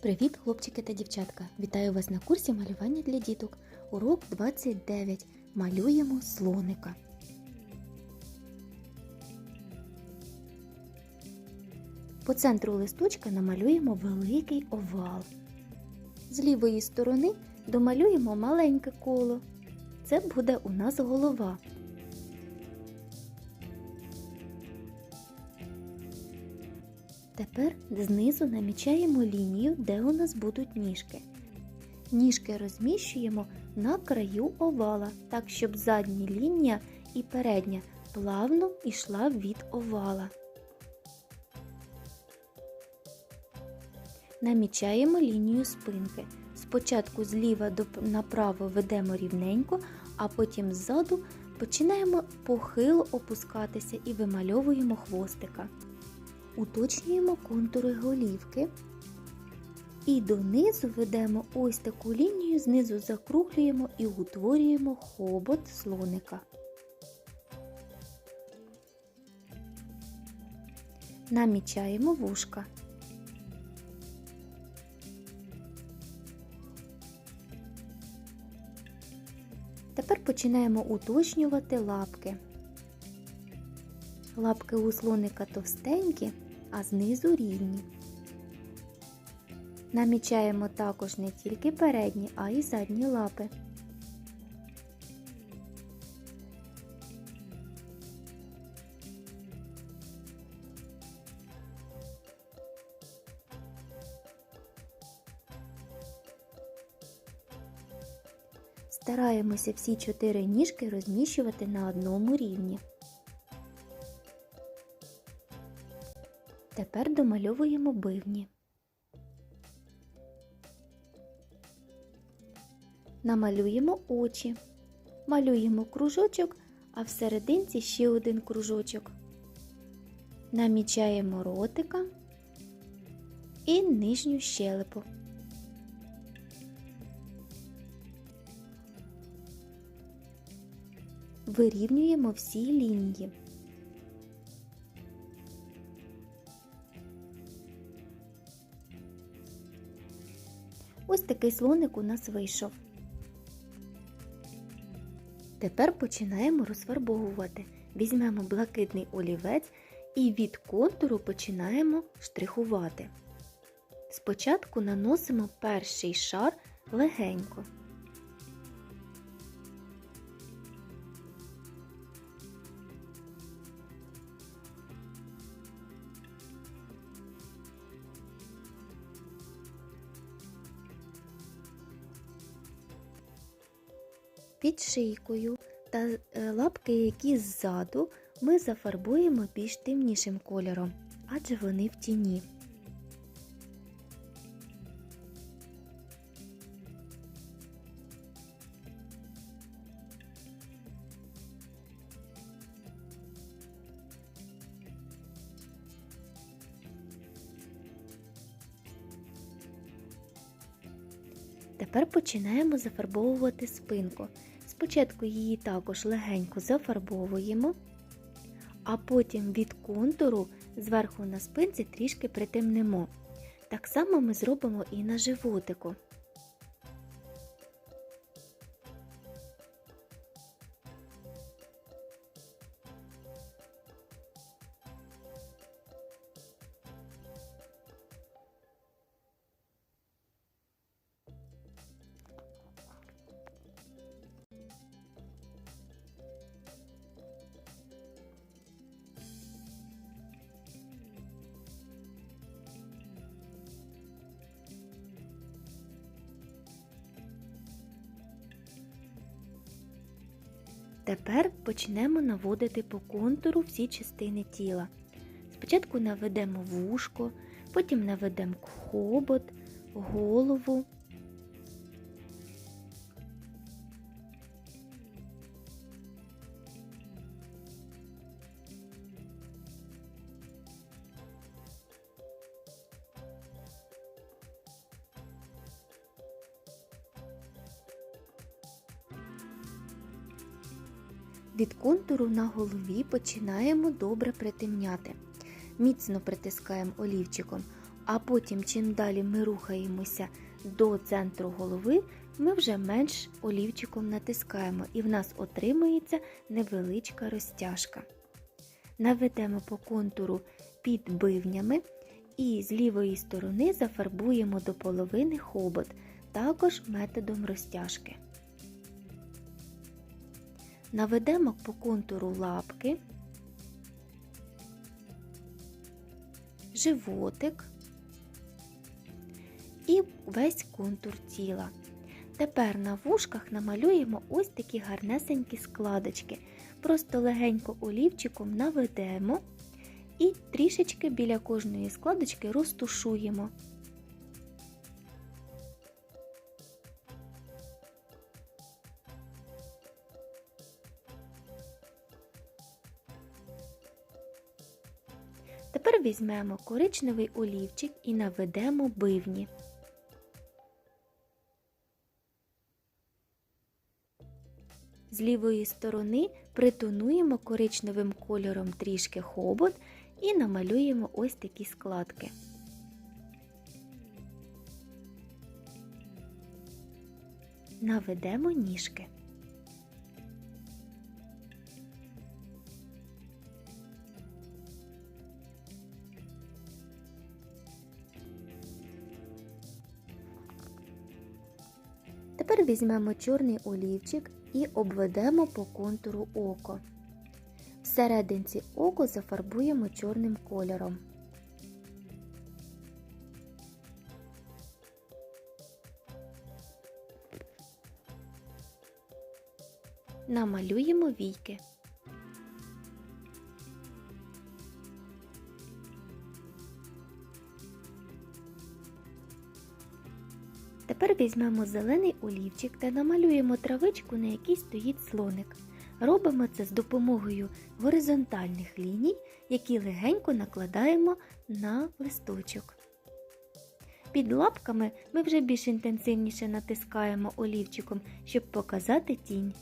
Привіт, хлопчики та дівчатка! Вітаю вас на курсі малювання для діток. Урок 29. Малюємо слоника. По центру листочка намалюємо великий овал. З лівої сторони домалюємо маленьке коло. Це буде у нас голова. Тепер знизу намічаємо лінію, де у нас будуть ніжки. Ніжки розміщуємо на краю овала, так щоб задня лінія і передня плавно йшла від овала. Намічаємо лінію спинки. Спочатку зліва направо ведемо рівненько, а потім ззаду починаємо похило опускатися і вимальовуємо хвостика. Уточнюємо контури голівки і донизу ведемо ось таку лінію, знизу закруглюємо і утворюємо хобот слоника. Намічаємо вушка. Тепер починаємо уточнювати лапки. Лапки у слоника товстенькі, а знизу рівні. Намічаємо також не тільки передні, а й задні лапи. Стараємося всі чотири ніжки розміщувати на одному рівні. Тепер домальовуємо бивні. Намалюємо очі. Малюємо кружочок, а всерединці ще один кружочок. Намічаємо ротика і нижню щелепу. Вирівнюємо всі лінії. Ось такий слоник у нас вийшов. Тепер починаємо розфарбовувати. Візьмемо блакитний олівець і від контуру починаємо штрихувати. Спочатку наносимо перший шар легенько. Під шийкою та е, лапки, які ззаду, ми зафарбуємо більш темнішим кольором, адже вони в тіні. Тепер починаємо зафарбовувати спинку. Спочатку її також легенько зафарбовуємо, а потім від контуру зверху на спинці трішки притемнемо. Так само ми зробимо і на животику. Тепер почнемо наводити по контуру всі частини тіла. Спочатку наведемо вушко, потім наведемо хобот, голову. Від контуру на голові починаємо добре притемняти. Міцно притискаємо олівчиком, А потім, чим далі ми рухаємося до центру голови, ми вже менш олівчиком натискаємо, і в нас отримується невеличка розтяжка. Наведемо по контуру під бивнями і з лівої сторони зафарбуємо до половини хобот, також методом розтяжки. Наведемо по контуру лапки, животик і весь контур тіла. Тепер на вушках намалюємо ось такі гарнесенькі складочки. Просто легенько олівчиком наведемо і трішечки біля кожної складочки розтушуємо. Візьмемо коричневий олівчик і наведемо бивні. З лівої сторони притонуємо коричневим кольором трішки хобот і намалюємо ось такі складки. Наведемо ніжки. Тепер візьмемо чорний олівчик і обведемо по контуру око. Всерединці око зафарбуємо чорним кольором. Намалюємо війки. Тепер візьмемо зелений олівчик та намалюємо травичку, на якій стоїть слоник. Робимо це з допомогою горизонтальних ліній, які легенько накладаємо на листочок. Під лапками ми вже більш інтенсивніше натискаємо олівчиком, щоб показати тінь.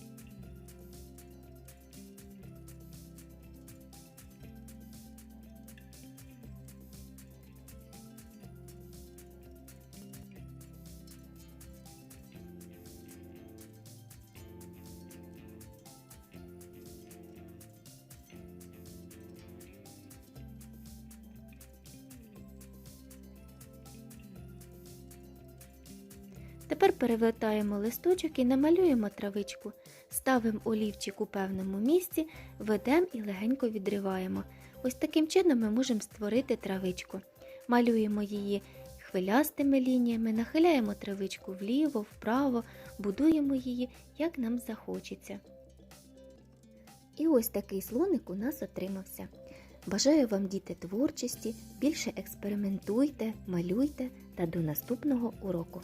Тепер перевертаємо листочок і намалюємо травичку. Ставимо олівчик у певному місці, ведемо і легенько відриваємо. Ось таким чином ми можемо створити травичку. Малюємо її хвилястими лініями, нахиляємо травичку вліво, вправо, будуємо її, як нам захочеться. І ось такий слоник у нас отримався. Бажаю вам, діти, творчості, більше експериментуйте, малюйте та до наступного уроку!